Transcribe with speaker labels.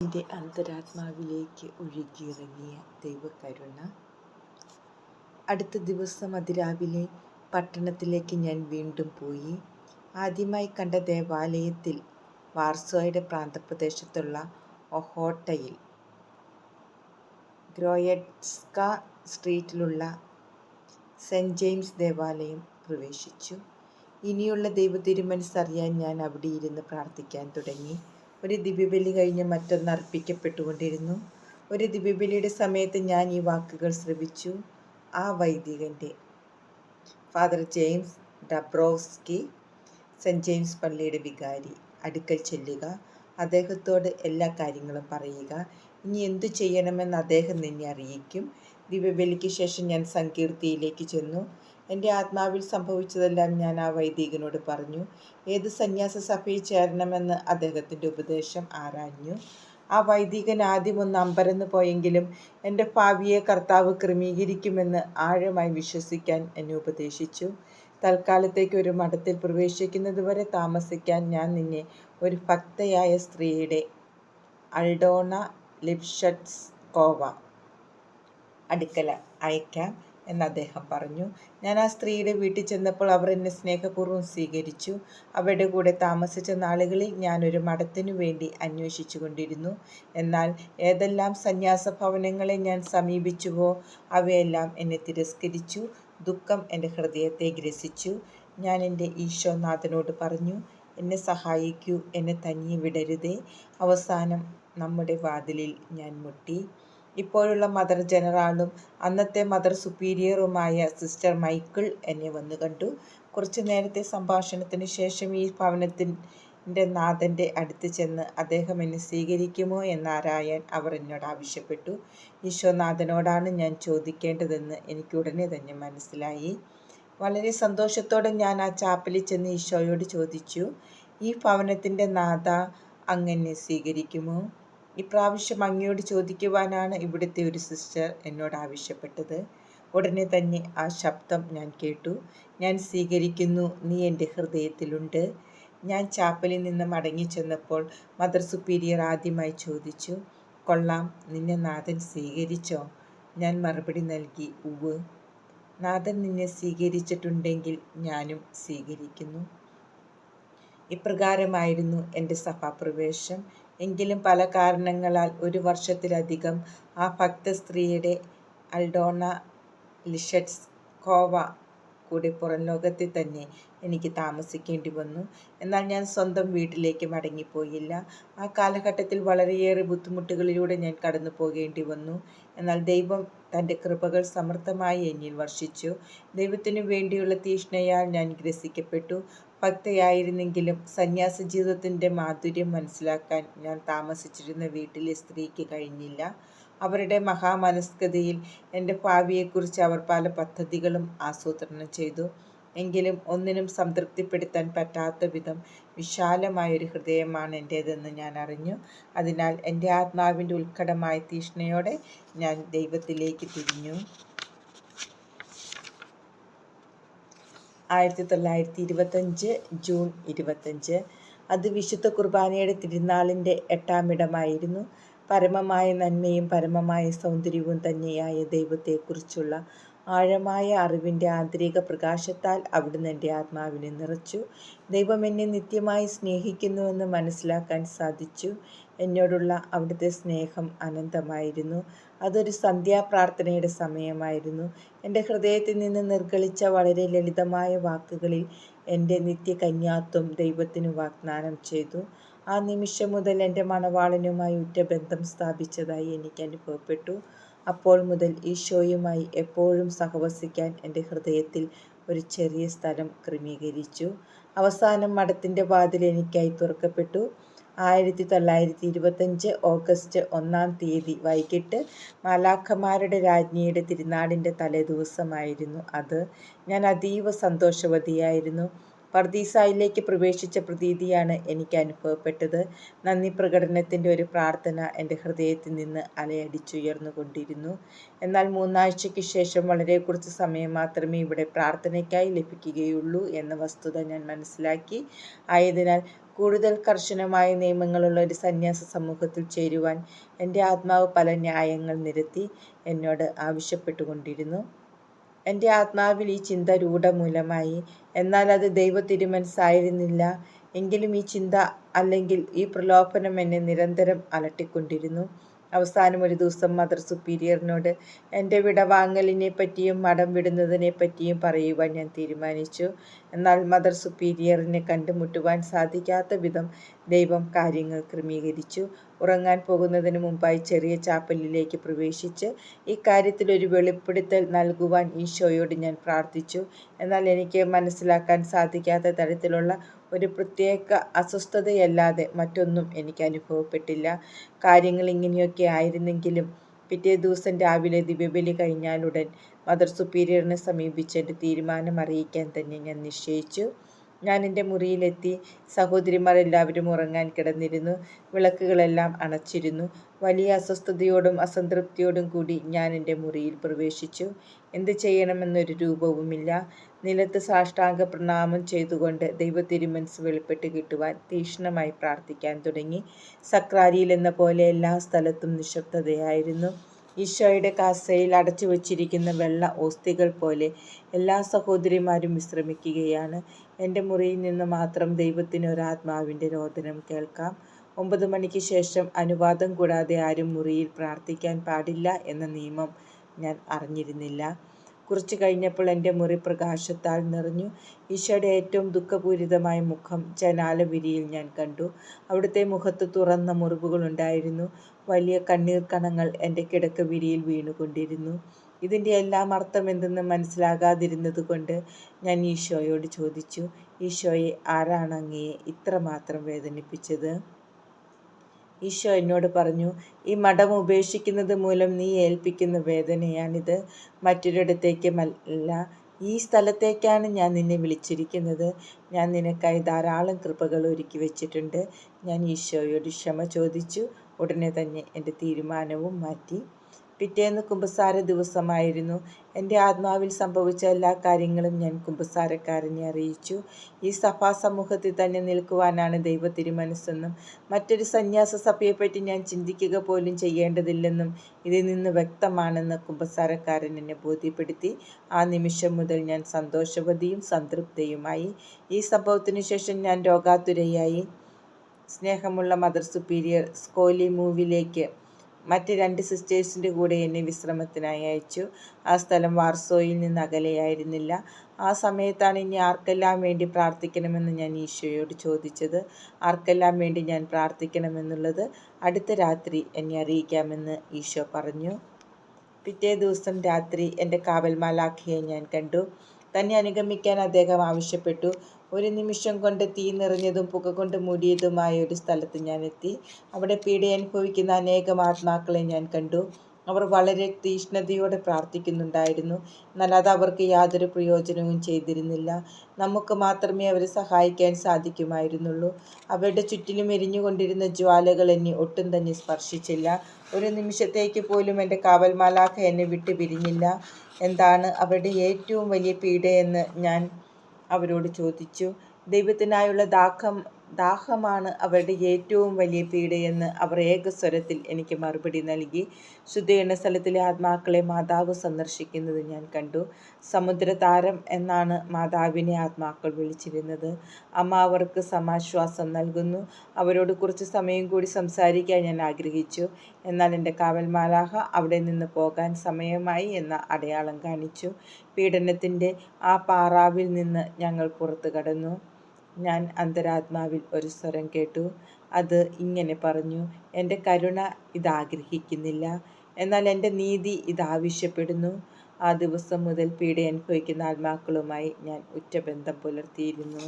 Speaker 1: എന്റെ അന്തരാത്മാവിലേക്ക് ഒഴുകിയിറങ്ങിയ ദൈവകരുണ. അടുത്ത ദിവസം അതിരാവിലെ പട്ടണത്തിലേക്ക് ഞാൻ വീണ്ടും പോയി. ആദ്യമായി കണ്ട ദേവാലയത്തിൽ വാർസോയുടെ പ്രാന്തപ്രദേശത്തുള്ള ഒഹോട്ടയിൽ ഗ്രോയറ്റ്സ്ക സ്ട്രീറ്റിലുള്ള സെന്റ് ജെയിംസ് ദേവാലയം പ്രവേശിച്ചു. ഇനിയുള്ള ദൈവതിരുമനസ്സറിയാൻ ഞാൻ അവിടെ ഇരുന്ന് പ്രാർത്ഥിക്കാൻ തുടങ്ങി. ഒരു ദിവ്യബലി കഴിഞ്ഞ് മറ്റൊന്ന് അർപ്പിക്കപ്പെട്ടുകൊണ്ടിരുന്നു. ഒരു ദിവ്യബലിയുടെ സമയത്ത് ഞാൻ ഈ വാക്കുകൾ ശ്രവിച്ചു. ആ വൈദികന്റെ father James Dabrowski saint James പള്ളിയുടെ വികാരി അടുക്കൽ ചെല്ലുക അദ്ദേഹത്തോട് എല്ലാ കാര്യങ്ങളും പറയുക. ഇനി എന്തു ചെയ്യണമെന്ന് അദ്ദേഹം നിന്നെ അറിയിക്കും. ദിവ്യബലിക്ക് ശേഷം ഞാൻ സങ്കീർത്തിയിലേക്ക് ചെന്നു. എന്റെ ആത്മാവിൽ സംഭവിച്ചതെല്ലാം ഞാൻ ആ വൈദികനോട് പറഞ്ഞു. ഏത് സന്യാസ സഭയിൽ ചേരണമെന്ന് അദ്ദേഹത്തിന്റെ ഉപദേശം ആരാഞ്ഞു? ആ വൈദികൻ ആദ്യം ഒന്ന് അമ്പരന്ന് പോയെങ്കിലും എന്റെ ഭാവിയെ കർത്താവ് ക്രമീകരിക്കുമെന്ന് ആഴമായി വിശ്വസിക്കാൻ എന്നെ ഉപദേശിച്ചു. തൽക്കാലത്തേക്ക് ഒരു മഠത്തിൽ പ്രവേശിക്കുന്നതുവരെ താമസിക്കാൻ ഞാൻ നിന്നെ ഒരു ഭക്തയായ സ്ത്രീയുടെ അൾഡോണ ലിപ്ഷറ്റ്സ് കോവ അടുക്കല അയക്കാം. എന്ന് അദ്ദേഹം പറഞ്ഞു. ഞാൻ ആ സ്ത്രീയുടെ വീട്ടിൽ ചെന്നപ്പോൾ അവർ എന്നെ സ്നേഹപൂർവം സ്വീകരിച്ചു. അവരുടെ കൂടെ താമസിച്ച നാളുകളിൽ ഞാനൊരു മഠത്തിനു വേണ്ടി അന്വേഷിച്ചു കൊണ്ടിരുന്നു. എന്നാൽ ഏതെല്ലാം സന്യാസ ഭവനങ്ങളെ ഞാൻ സമീപിച്ചുവോ അവയെല്ലാം എന്നെ തിരസ്കരിച്ചു. ദുഃഖം എന്റെ ഹൃദയത്തെ ഗ്രസിച്ചു. ഞാൻ എന്റെ ഈശോനാഥനോട് പറഞ്ഞു എന്നെ സഹായിക്കൂ എന്നെ തനിയെ വിടരുതേ. അവസാനം നമ്മുടെ വാതിലിൽ ഞാൻ മുട്ടി. ഇപ്പോഴുള്ള മദർ ജനറാളും അന്നത്തെ മദർ സുപ്പീരിയറുമായ സിസ്റ്റർ മൈക്കിൾ എന്നെ വന്നു കണ്ടു. കുറച്ചു നേരത്തെ സംഭാഷണത്തിന് ശേഷം ഈ ഭവനത്തിന്റെ നാഥന്റെ അടുത്ത് ചെന്ന് അദ്ദേഹം എന്നെ സ്വീകരിക്കുമോ എന്നാരായാൻ അവർ എന്നോട് ആവശ്യപ്പെട്ടു. ഈശോനാഥനോടാണ് ഞാൻ ചോദിക്കേണ്ടതെന്ന് എനിക്ക് ഉടനെ തന്നെ മനസ്സിലായി. വളരെ സന്തോഷത്തോടെ ഞാൻ ആ ചാപ്പലിൽ ചെന്ന് ഈശോയോട് ചോദിച്ചു ഈ ഭവനത്തിന്റെ നാഥ അങ്ങനെ സ്വീകരിക്കുമോ? ഇപ്രാവശ്യം അങ്ങയോട് ചോദിക്കുവാനാണ് ഇവിടുത്തെ ഒരു സിസ്റ്റർ എന്നോട് ആവശ്യപ്പെട്ടത്. ഉടനെ തന്നെ ആ ശബ്ദം ഞാൻ കേട്ടു. ഞാൻ സ്വീകരിക്കുന്നു നീ എന്റെ ഹൃദയത്തിലുണ്ട്. ഞാൻ ചാപ്പലിൽ നിന്ന് മടങ്ങി ചെന്നപ്പോൾ മദർ സുപ്പീരിയർ ആദ്യമായി ചോദിച്ചു കൊള്ളാം നിന്നെ നാഥൻ സ്വീകരിച്ചോ? ഞാൻ മറുപടി നൽകി ഉവ് നാഥൻ നിന്നെ സ്വീകരിച്ചിട്ടുണ്ടെങ്കിൽ ഞാനും സ്വീകരിക്കുന്നു. ഇപ്രകാരമായിരുന്നു എന്റെ സഭാപ്രവേശം. എങ്കിലും പല കാരണങ്ങളാൽ ഒരു വർഷത്തിലധികം ആ ഭക്ത സ്ത്രീയുടെ അൽഡോണ ലിഷറ്റ്സ്കോവ കൂടി പുറംലോകത്തിൽ തന്നെ എനിക്ക് താമസിക്കേണ്ടി വന്നു. എന്നാൽ ഞാൻ സ്വന്തം വീട്ടിലേക്ക് മടങ്ങിപ്പോയില്ല. ആ കാലഘട്ടത്തിൽ വളരെയേറെ ബുദ്ധിമുട്ടുകളിലൂടെ ഞാൻ കടന്നു പോകേണ്ടി വന്നു. എന്നാൽ ദൈവം തന്റെ കൃപകൾ സമർത്ഥമായി എന്നിൽ വർഷിച്ചു. ദൈവത്തിനു വേണ്ടിയുള്ള തീഷ്ണയാൽ ഞാൻ ഗ്രസിക്കപ്പെട്ടു. ഭക്തയായിരുന്നെങ്കിലും സന്യാസ ജീവിതത്തിന്റെ മാധുര്യം മനസ്സിലാക്കാൻ ഞാൻ താമസിച്ചിരുന്ന വീട്ടിലെ സ്ത്രീക്ക് കഴിഞ്ഞില്ല. അവരുടെ മഹാമനസ്കതയിൽ എന്റെ ഭാവിയെക്കുറിച്ച് അവർ പല പദ്ധതികളും ആസൂത്രണം ചെയ്തു. എങ്കിലും ഒന്നിനും സംതൃപ്തിപ്പെടുത്താൻ പറ്റാത്ത വിധം വിശാലമായൊരു ഹൃദയമാണ് എന്റേതെന്ന് ഞാൻ അറിഞ്ഞു. അതിനാൽ എന്റെ ആത്മാവിന്റെ ഉത്കടമായ തീഷ്ണയോടെ ഞാൻ ദൈവത്തിലേക്ക് തിരിഞ്ഞു. ആയിരത്തി തൊള്ളായിരത്തി ഇരുപത്തഞ്ച് ജൂൺ ഇരുപത്തഞ്ച് അത് വിശുദ്ധ കുർബാനയുടെ തിരുനാളിന്റെ എട്ടാമിടമായിരുന്നു. പരമമായ നന്മയും പരമമായ സൗന്ദര്യവും തന്നെയായ ദൈവത്തെക്കുറിച്ചുള്ള ആഴമായ അറിവിന്റെ ആന്തരിക പ്രകാശത്താൽ അവിടുന്ന് എന്റെ ആത്മാവിനെ നിറച്ചു. ദൈവം എന്നെ നിത്യമായി സ്നേഹിക്കുന്നുവെന്ന് മനസ്സിലാക്കാൻ സാധിച്ചു. എന്നോടുള്ള അവിടുത്തെ സ്നേഹം അനന്തമായിരുന്നു. അതൊരു സന്ധ്യാപ്രാർത്ഥനയുടെ സമയമായിരുന്നു. എന്റെ ഹൃദയത്തിൽ നിന്ന് നിർഗളിച്ച വളരെ ലളിതമായ വാക്കുകളിൽ എന്റെ നിത്യകന്യാത്വം ദൈവത്തിന് വാഗ്ദാനം ചെയ്തു. ആ നിമിഷം മുതൽ എന്റെ മണവാളനുമായി ഉറ്റ ബന്ധം സ്ഥാപിച്ചതായി എനിക്ക് അനുഭവപ്പെട്ടു. അപ്പോൾ മുതൽ ഈശോയുമായി എപ്പോഴും സഹവസിക്കാൻ എന്റെ ഹൃദയത്തിൽ ഒരു ചെറിയ സ്ഥലം ക്രമീകരിച്ചു. അവസാനം മഠത്തിന്റെ വാതിൽ എനിക്കായി തുറക്കപ്പെട്ടു. ആയിരത്തി തൊള്ളായിരത്തി ഇരുപത്തഞ്ച് ഓഗസ്റ്റ് ഒന്നാം തീയതി വൈകിട്ട് മാലാഖമാരുടെ രാജ്ഞിയുടെ തിരുനാളിന്റെ തലേദിവസമായിരുന്നു അത്. ഞാൻ അതീവ സന്തോഷവതിയായിരുന്നു. പർദീസായിലേക്ക് പ്രവേശിച്ച പ്രതീതിയാണ് എനിക്ക് അനുഭവപ്പെട്ടത്. നന്ദി പ്രകടനത്തിന്റെ ഒരു പ്രാർത്ഥന എന്റെ ഹൃദയത്തിൽ നിന്ന് അലയടിച്ചുയർന്നു കൊണ്ടിരുന്നു എന്നാൽ മൂന്നാഴ്ചയ്ക്ക് ശേഷം വളരെ കുറച്ച് സമയം മാത്രമേ ഇവിടെ പ്രാർത്ഥനയ്ക്കായി ലഭിക്കുകയുള്ളൂ എന്ന വസ്തുത ഞാൻ മനസ്സിലാക്കി. ആയതിനാൽ കൂടുതൽ കർശനമായ നിയമങ്ങളുള്ള ഒരു സന്യാസ സമൂഹത്തിൽ ചേരുവാൻ എന്റെ ആത്മാവ് പല ന്യായങ്ങൾ നിരത്തി എന്നോട് ആവശ്യപ്പെട്ടുകൊണ്ടിരുന്നു. എന്റെ ആത്മാവിൽ ഈ ചിന്ത രൂഢമൂലമായി. എന്നാൽ അത് ദൈവത്തിരുമനസ്സായിരുന്നില്ല. എങ്കിലും ഈ ചിന്ത അല്ലെങ്കിൽ ഈ പ്രലോഭനം എന്നെ നിരന്തരം അലട്ടിക്കൊണ്ടിരുന്നു. അവസാനം ഒരു ദിവസം മദർ സുപ്പീരിയറിനോട് എന്റെ വിടവാങ്ങലിനെ പറ്റിയും മടം വിടുന്നതിനെ പറ്റിയും പറയുവാൻ ഞാൻ തീരുമാനിച്ചു. എന്നാൽ മദർ സുപ്പീരിയറിനെ കണ്ടുമുട്ടുവാൻ സാധിക്കാത്ത വിധം ദൈവം കാര്യങ്ങൾ ക്രമീകരിച്ചു. ഉറങ്ങാൻ പോകുന്നതിന് മുമ്പായി ചെറിയ ചാപ്പലിലേക്ക് പ്രവേശിച്ച് ഇക്കാര്യത്തിൽ ഒരു വെളിപ്പെടുത്തൽ നൽകുവാൻ ഈശോയോട് ഞാൻ പ്രാർത്ഥിച്ചു. എന്നാൽ എനിക്ക് മനസ്സിലാക്കാൻ സാധിക്കാത്ത തരത്തിലുള്ള ഒരു പ്രത്യേക അസ്വസ്ഥതയല്ലാതെ മറ്റൊന്നും എനിക്ക് അനുഭവപ്പെട്ടില്ല. കാര്യങ്ങൾ ഇങ്ങനെയൊക്കെ ആയിരുന്നെങ്കിലും പിറ്റേ ദിവസം രാവിലെ ദിവ്യബലി കഴിഞ്ഞാലുടൻ മദർ സുപ്പീരിയറിനെ സമീപിച്ച് എന്റെ തീരുമാനം അറിയിക്കാൻ തന്നെ ഞാൻ നിശ്ചയിച്ചു. ഞാൻ എന്റെ മുറിയിലെത്തി. സഹോദരിമാർ എല്ലാവരും ഉറങ്ങാൻ കിടന്നിരുന്നു. വിളക്കുകളെല്ലാം അണച്ചിരുന്നു. വലിയ അസ്വസ്ഥതയോടും അസംതൃപ്തിയോടും കൂടി ഞാൻ എന്റെ മുറിയിൽ പ്രവേശിച്ചു. എന്ത് ചെയ്യണമെന്നൊരു രൂപവുമില്ല. നിലത്ത് സാഷ്ടാംഗ പ്രണാമം ചെയ്തുകൊണ്ട് ദൈവത്തിരുമനസ് വെളിപ്പെട്ട് കിട്ടുവാൻ തീക്ഷ്ണമായി പ്രാർത്ഥിക്കാൻ തുടങ്ങി. സക്രാരിയിലെന്നപോലെ എല്ലാ സ്ഥലത്തും നിശബ്ദതയായിരുന്നു ഈശോയുടെ കാസയിൽ അടച്ചു വച്ചിരിക്കുന്ന വെള്ള ഓസ്തികൾ പോലെ എല്ലാ സഹോദരിമാരും വിശ്രമിക്കുകയാണ്. എന്റെ മുറിയിൽ നിന്ന് മാത്രം ദൈവത്തിന് ഒരാത്മാവിന്റെ രോദനം കേൾക്കാം. ഒമ്പത് മണിക്ക് ശേഷം അനുവാദം കൂടാതെ ആരും മുറിയിൽ പ്രാർത്ഥിക്കാൻ പാടില്ല എന്ന നിയമം ഞാൻ അറിഞ്ഞിരുന്നില്ല. കുറച്ചു കഴിഞ്ഞപ്പോൾ എന്റെ മുറി പ്രകാശത്താൽ നിറഞ്ഞു. ഈശോയുടെ ഏറ്റവും ദുഃഖപൂരിതമായ മുഖം ജനാലവിരിയിൽ ഞാൻ കണ്ടു. അവിടുത്തെ മുഖത്ത് തുറന്ന മുറിവുകളുണ്ടായിരുന്നു. വലിയ കണ്ണീർക്കണങ്ങൾ എന്റെ കിടക്കവിരിയിൽ വീണുകൊണ്ടിരുന്നു. ഇതിന്റെ എല്ലാം അർത്ഥം എന്തെന്ന് മനസ്സിലാകാതിരുന്നത് മനസ്സിലാകാതിരുന്നതുകൊണ്ട് ഞാൻ ഈശോയോട് ചോദിച്ചു, ഈശോയെ ആരാണ് അങ്ങയെ ഇത്രമാത്രം വേദനിപ്പിച്ചത്? ഈശോ എന്നോട് പറഞ്ഞു, ഈ മഠം ഉപേക്ഷിക്കുന്നത് മൂലം നീ ഏൽപ്പിക്കുന്ന വേദനയാണിത്. മറ്റൊരിടത്തേക്കുമല്ല, ഈ സ്ഥലത്തേക്കാണ് ഞാൻ നിന്നെ വിളിച്ചിരിക്കുന്നത്. ഞാൻ നിനക്കായി ധാരാളം കൃപകൾ ഒരുക്കി വെച്ചിട്ടുണ്ട് ഞാൻ ഈശോയോട് ക്ഷമ ചോദിച്ചു. ഉടനെ തന്നെ എന്റെ തീരുമാനവും മാറ്റി. പിറ്റേന്ന് കുമ്പസാര ദിവസമായിരുന്നു. എന്റെ ആത്മാവിൽ സംഭവിച്ച എല്ലാ കാര്യങ്ങളും ഞാൻ കുമ്പസാരക്കാരനെ അറിയിച്ചു. ഈ സഭാ സമൂഹത്തിൽ തന്നെ നിൽക്കുവാനാണ് ദൈവത്തിരുമനസ്സെന്നും മറ്റൊരു സന്യാസ സഭയെപ്പറ്റി ഞാൻ ചിന്തിക്കുക പോലും ചെയ്യേണ്ടതില്ലെന്നും ഇതിൽ നിന്ന് വ്യക്തമാണെന്ന് കുമ്പസാരക്കാരൻ എന്നെ ബോധ്യപ്പെടുത്തി. ആ നിമിഷം മുതൽ ഞാൻ സന്തോഷവതിയും സംതൃപ്തയുമായി. ഈ സംഭവത്തിനു ശേഷം ഞാൻ രോഗാതുരയായി. സ്നേഹമുള്ള മദർ സുപ്പീരിയർ സ്കോലിമൂവിലേക്ക് മറ്റ് രണ്ട് സിസ്റ്റേഴ്സിന്റെ കൂടെ എന്നെ വിശ്രമത്തിനായി അയച്ചു. ആ സ്ഥലം വാർസോയിൽ നിന്ന് അകലെയായിരുന്നില്ല. ആ സമയത്താണ് ഇനി ആർക്കെല്ലാം വേണ്ടി പ്രാർത്ഥിക്കണമെന്ന് ഞാൻ ഈശോയോട് ചോദിച്ചത്. ആർക്കെല്ലാം വേണ്ടി ഞാൻ പ്രാർത്ഥിക്കണമെന്നുള്ളത് അടുത്ത രാത്രി എന്നെ അറിയിക്കാമെന്ന് ഈശോ പറഞ്ഞു. പിറ്റേ ദിവസം രാത്രി എന്റെ കാവൽ മാലാഖയെ ഞാൻ കണ്ടു. തന്നെ അനുഗമിക്കാൻ അദ്ദേഹം ആവശ്യപ്പെട്ടു. ഒരു നിമിഷം കൊണ്ട് തീ നിറഞ്ഞതും പുക കൊണ്ട് മൂടിയതുമായ ഒരു സ്ഥലത്ത് ഞാൻ എത്തി. അവിടെ പീഡയനുഭവിക്കുന്ന അനേകം ആത്മാക്കളെ ഞാൻ കണ്ടു. അവർ വളരെ തീഷ്ണതയോടെ പ്രാർത്ഥിക്കുന്നുണ്ടായിരുന്നു. എന്നാൽ അത് അവർക്ക് യാതൊരു പ്രയോജനവും ചെയ്തിരുന്നില്ല. നമുക്ക് മാത്രമേ അവരെ സഹായിക്കാൻ സാധിക്കുമായിരുന്നുള്ളൂ. അവരുടെ ചുറ്റിലും എരിഞ്ഞുകൊണ്ടിരുന്ന ജ്വാലകൾ എന്നെ ഒട്ടും തന്നെ സ്പർശിച്ചില്ല. ഒരു നിമിഷത്തേക്ക് പോലും എന്റെ കാവൽമാലാഖ എന്നെ വിട്ടു പിരിഞ്ഞില്ല. എന്താണ് അവരുടെ ഏറ്റവും വലിയ പീഡയെന്ന് ഞാൻ അവരോട് ചോദിച്ചു. ദൈവത്തിനായുള്ള ദാഹം ദാഹമാണ് അവരുടെ ഏറ്റവും വലിയ പീഡയെന്ന് അവർ ഏകസ്വരത്തിൽ എനിക്ക് മറുപടി നൽകി. ശുദ്ധീകരണ സ്ഥലത്തിലെ ആത്മാക്കളെ മാതാവ് സന്ദർശിക്കുന്നത് ഞാൻ കണ്ടു. സമുദ്രതാരം എന്നാണ് മാതാവിനെ ആത്മാക്കൾ വിളിച്ചിരുന്നത്. അമ്മ അവർക്ക് സമാശ്വാസം നൽകുന്നു. അവരോട് കുറച്ച് സമയം കൂടി സംസാരിക്കാൻ ഞാൻ ആഗ്രഹിച്ചു. എന്നാൽ എന്റെ കാവൽ മാലാഖ അവിടെ നിന്ന് പോകാൻ സമയമായി എന്ന അടയാളം കാണിച്ചു. പീഡനത്തിന്റെ ആ പാറാവിൽ നിന്ന് ഞങ്ങൾ പുറത്തു കടന്നു. ഞാൻ അന്തരാത്മാവിൽ ഒരു സ്വരം കേട്ടു. അത് ഇങ്ങനെ പറഞ്ഞു, എന്റെ കരുണ ഇതാഗ്രഹിക്കുന്നില്ല. എന്നാൽ എന്റെ നീതി ഇതാവശ്യപ്പെടുന്നു. ആ ദിവസം മുതൽ പീഡ അനുഭവിക്കുന്ന ആത്മാക്കളുമായി ഞാൻ ഉറ്റബന്ധം പുലർത്തിയിരുന്നു.